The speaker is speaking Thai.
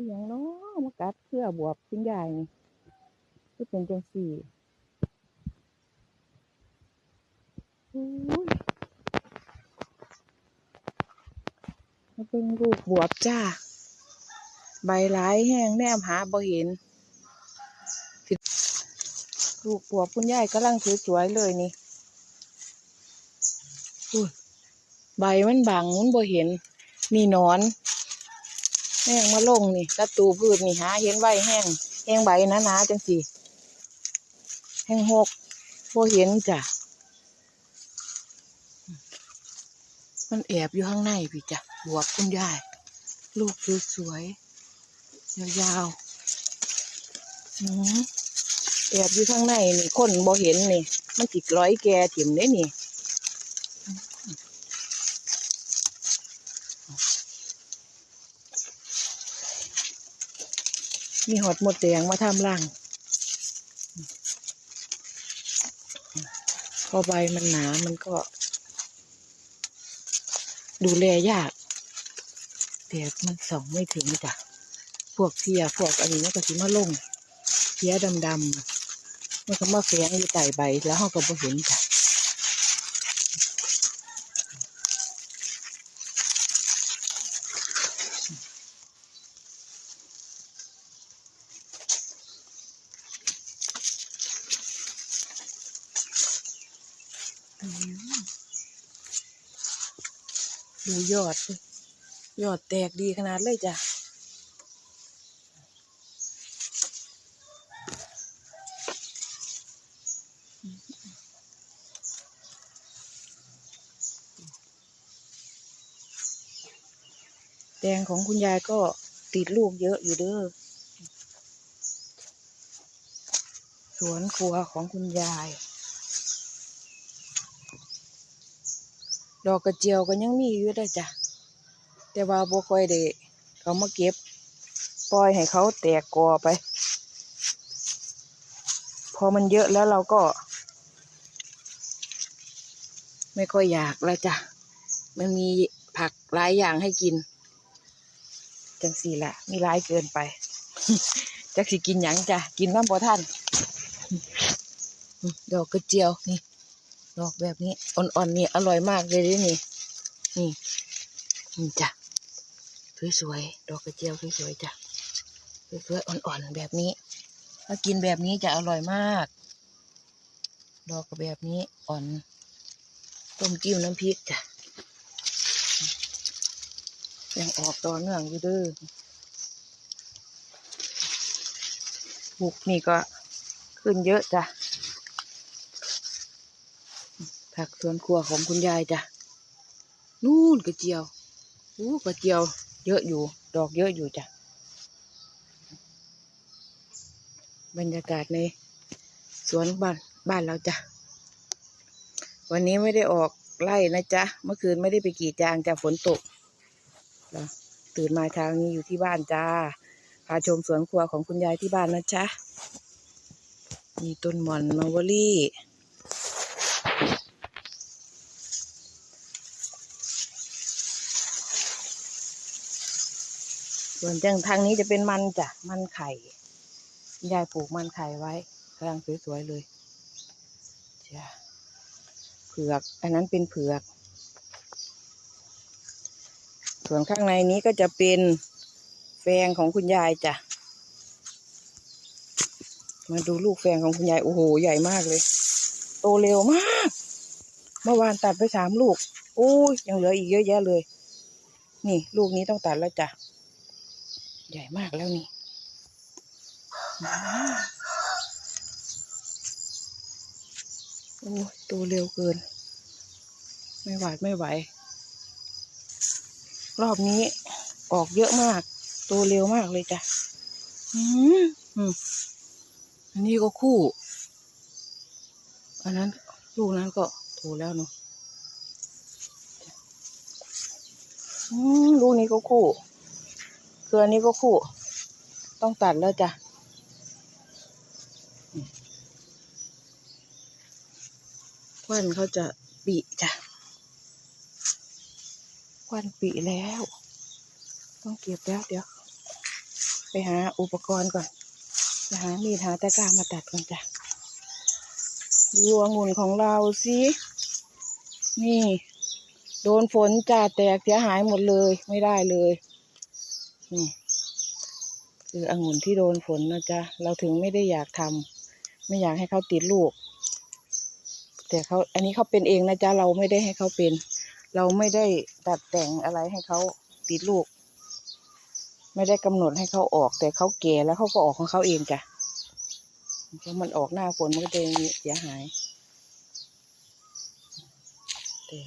อหย่างเน้อมากัดเพื่อบวบคุณยายนี่ก็เป็นจังสี่อุ้ยมาเป็นลูกบวบจ้า ใบหลายแห้งแนมหาบ่เห็นสิลูกบวบคุณยายกำลังสวยๆเลยนี่ใบมันบังมันบ่เห็น มีนอน แห้งมาลงนี่ศัตรูพืชนี่หาเห็นใบแห้งแห้งใบหนาๆจังสิแห้งหกบ่เห็นจ้ะมันแอบอยู่ข้างในพี่จ้ะบวบคุณยาย ลูกสวยๆยาวๆอืมแอบอยู่ข้างในนี่คนบ่เห็นนี่ มันจิกร้อยแกถิ่มได้นี่ มีหอดหมดแดงมาทำรังพอใบมันหนา มันก็ ดูแลยากแดดมันส่องไม่ถึงจ้ะ พวกเพียพวกอันนี้ก็สิมาลงเพียดำๆมันก็มาแฝงอยู่ใต้ใบแล้วเราก็บ่เห็นจ้ะ ดูยอด ยอดแตกดีขนาดเลยจ้ะแตงของคุณยายก็ติดลูกเยอะอยู่เด้อ สวนครัวของคุณยาย ดอกกระเจียวก็ยังมีอยู่ได้จ้ะ แต่ว่าบ่ค่อยได้เขามาเก็บ ปล่อยให้เขาแตกกอไป พอมันเยอะแล้วเราก็ ไม่ค่อยอยากแล้วจ้ะ มันมีผักหลายอย่างให้กิน จังสี่ละมีหลายเกินไป จักสิกินหยังจ้ะ กินน้ำบ่ท่าน ดอกกระเจียวนี่ ดอกแบบนี้ อ่อนๆนี่อร่อยมากเลยด้นี่นี่นี่จ้ะสวยๆดอกกระเจียวสวยๆจ้ะสวยๆอ่อนๆแบบนี้ถ้ากินแบบนี้จะอร่อยมาก ดอกแบบนี้อ่อนต้มจิ้มน้ำพริกจ้ะยังออกต่อเนื่องอยู่ด้อบุกนี่ก็ขึ้นเยอะจ้ะ ผักสวนครัวของคุณยายจ้ะนู่นกระเจียวอู้กระเจียว เยอะอยู่ ดอกเยอะอยู่จ้ะบรรยากาศในสวนบ้านบ้านเราจ้ะวันนี้ไม่ได้ออกไล่นะจ๊ะ เมื่อคืนไม่ได้ไปกีดยางจ้ะฝนตกตื่นมาเช้านี้อยู่ที่บ้านจ้า พาชมสวนครัวของคุณยายที่บ้านนะจ๊ะมีต้นหม่อนมาวลี่ ส่วนจังทางนี้จะเป็นมันจ้ะ มันไข่ ยายปลูกมันไข่ไว้กำลังสวยๆเลยจ้ะเผือก อันนั้นเป็นเผือก ส่วนข้างในนี้ก็จะเป็นแฟงของคุณยายจ้ะ มาดูลูกแฟงของคุณยาย โอ้โห ใหญ่มากเลย โตเร็วมาก เมื่อวานตัดไปสามลูก โอ้ยยังเหลืออีกเยอะแยะเลย นี่ ลูกนี้ต้องตัดแล้วจ้ะ ใหญ่มากแล้วนี่อืมโอ้ยโตเร็วเกิน ไม่ไหวไม่ไหว รอบนี้ออกเยอะมากโตเร็วมากเลยจ้ะอืมอันนี้ก็คู่ อันนั้นลูกนั้นก็โตแล้วเนาะอืมลูกนี้ก็คู่ คืออันนี้ก็คู่ ต้องตัดแล้วจ้ะควันเขาจะปีจ้ะควันปีแล้ว ต้องเก็บแล้วเดี๋ยว ไปหาอุปกรณ์ก่อนไปหามีดหาตะกร้ามาตัดก่อนจ้ะดูองุ่นของเราสินี่ โดนฝนจ่าแตกเสียหายหมดเลยไม่ได้เลย นี่ คือองุ่นที่โดนฝนนะจ๊ะ เราถึงไม่ได้อยากทำไม่อยากให้เขาติดลูก แต่เขาอันนี้เขาเป็นเองนะจ๊ะ เราไม่ได้ให้เขาเป็น เราไม่ได้ตัดแต่งอะไรให้เขาติดลูก ไม่ได้กำหนดให้เขาออก แต่เขาแก่แล้วเขาก็ออกของเขาเองจ้ะเพราะมันออกหน้าฝนมันก็จะเสียหายแต่